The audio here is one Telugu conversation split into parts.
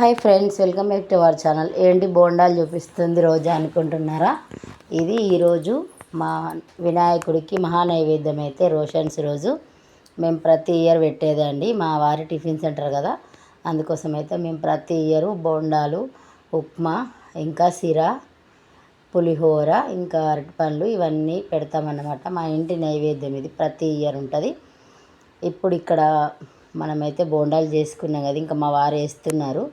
Hi friends welcome back to our channel. ఏంటి బోండాలు చూపిస్తుంది రోజా అనుకుంటున్నారా? ఇది ఈరోజు మా వినాయకుడికి మహానైవేద్యం అయితే రోషన్స్ రోజు. మేము ప్రతి ఇయర్ పెట్టేదండి మా వారి టిఫిన్ సెంటర్ కదా. అందుకోసం అయితే మేము ప్రతి ఇయర్ బోండాలు ఉప్మా ఇంకా సిరా పులిహోర ఇంకా అరటిపండ్లు ఇవన్నీ పెడతామన్నమాట. మా ఇంటి నైవేద్యం ఇది. ప్రతి ఇయర్ ఉంటుంది. ఇప్పుడు ఇక్కడ మనమైతే బోండాలు చేసుకున్నాం కదా. ఇంకా మా వారు వేస్తున్నారు.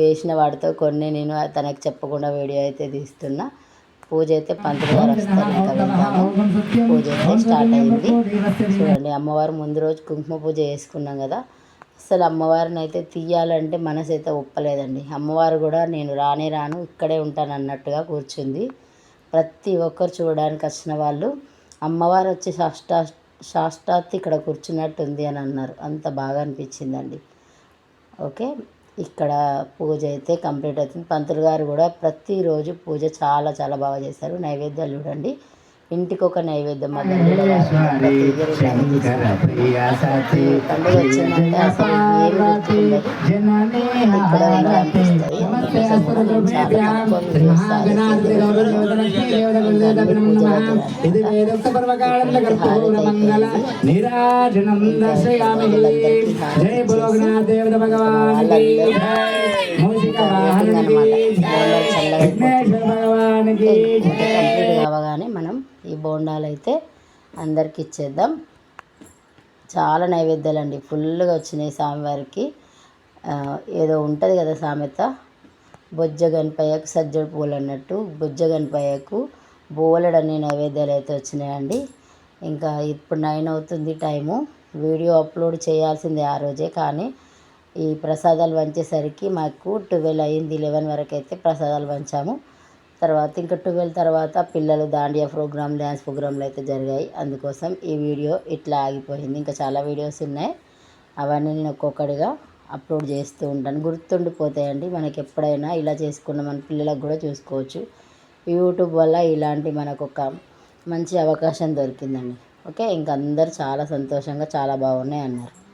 వేసిన వాటితో కొన్ని నేను తనకు చెప్పకుండా వీడియో అయితే తీస్తున్నా. పూజ అయితే పంతులు గారు వస్తారు ఇంకా వెళ్తాము పూజ అయితే స్టార్ట్ అయింది. చూడండి అమ్మవారు ముందు రోజు కుంకుమ పూజ చేసుకున్నాం కదా. అసలు అమ్మవారిని అయితే తీయాలంటే మనసు అయితే ఒప్పలేదండి. అమ్మవారు కూడా నేను రానే రాను ఇక్కడే ఉంటాను అన్నట్టుగా కూర్చుంది. ప్రతి ఒక్కరు చూడడానికి వచ్చిన వాళ్ళు అమ్మవారు వచ్చి సాష్టా సాష్టాత్ ఇక్కడ కూర్చున్నట్టుంది అని అన్నారు. అంత బాగా అనిపించిందండి. ఓకే. ఇక్కడ పూజ అయితే కంప్లీట్ అవుతుంది. పంతులు గారు కూడా ప్రతిరోజు పూజ చాలా చాలా బాగా చేశారు నైవేద్యాలు చూడండి. ఇంటికి ఒక నైవేద్యం. పండుగ వచ్చిందంటే అసలు ఇక్కడ ఉండాలనిపిస్తుంది చాలా జయ దేవత మూషిక విఘ్నేశ్వర భగవానికి మనం ఈ బోండాలు అయితే అందరికి ఇచ్చేద్దాం చాలా నైవేద్యాలు అండి ఫుల్గా వచ్చినాయి స్వామివారికి. ఏదో ఉంటుంది కదా సామెత బొజ్జ గణపయ్యకు సజ్జడు పూలు అన్నట్టు బొజ్జ గణపయ్యకు బోలెడన్ని నైవేద్యాలు అయితే వచ్చినాయండి. ఇంకా ఇప్పుడు నైన్ అవుతుంది టైము వీడియో అప్లోడ్ చేయాల్సిందే ఆ రోజే కానీ ఈ ప్రసాదాలు వంచేసరికి మాకు ట్వెల్వ్ అయింది లెవెన్ వరకు అయితే ప్రసాదాలు వంచాము. తర్వాత ఇంకా ట్వెల్వ్ తర్వాత పిల్లలు దాండియా ప్రోగ్రామ్ డ్యాన్స్ ప్రోగ్రాంలు అయితే జరిగాయి. అందుకోసం ఈ వీడియో ఇట్లా ఆగిపోయింది. ఇంకా చాలా వీడియోస్ ఉన్నాయి. అవన్నీ నేను ఒక్కొక్కటిగా అప్లోడ్ చేస్తూ ఉంటాను. గుర్తుండిపోతాయండి. మనకి ఎప్పుడైనా ఇలా చేసుకున్న మన పిల్లలకు కూడా చూసుకోవచ్చు. యూట్యూబ్ వల్ల ఇలాంటి మనకు ఒక మంచి అవకాశం దొరికిందండి. ఓకే? ఇంక అందరు చాలా సంతోషంగా చాలా బాగున్నాయి అన్నారు